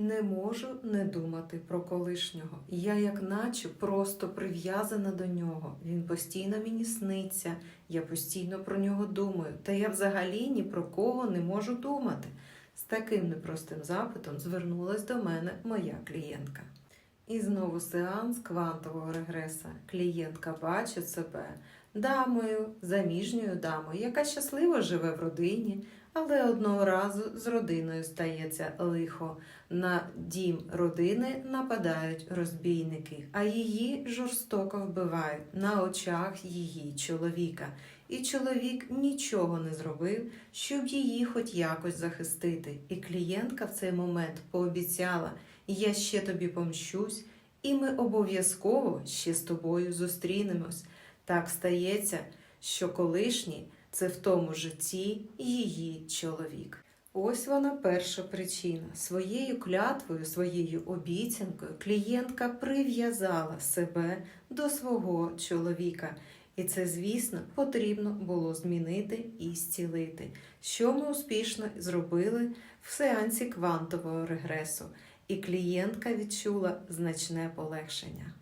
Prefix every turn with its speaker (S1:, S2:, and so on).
S1: Не можу не думати про колишнього. Я, як наче, просто прив'язана до нього. Він постійно мені сниться, я постійно про нього думаю, та я взагалі ні про кого не можу думати. З таким непростим запитом звернулась до мене моя клієнтка. І знову сеанс квантового регреса. Клієнтка бачить себе дамою, заміжньою дамою, яка щасливо живе в родині, але одного разу з родиною стається лихо. На дім родини нападають розбійники, а її жорстоко вбивають на очах її чоловіка. І чоловік нічого не зробив, щоб її хоч якось захистити. І клієнтка в цей момент пообіцяла: я ще тобі помщусь, і ми обов'язково ще з тобою зустрінемось. Так стається, що колишній це в тому житті її чоловік. Ось вона перша причина. Своєю клятвою, своєю обіцянкою клієнтка прив'язала себе до свого чоловіка. І це, звісно, потрібно було змінити і зцілити, що ми успішно зробили в сеансі квантового регресу. І клієнтка відчула значне полегшення.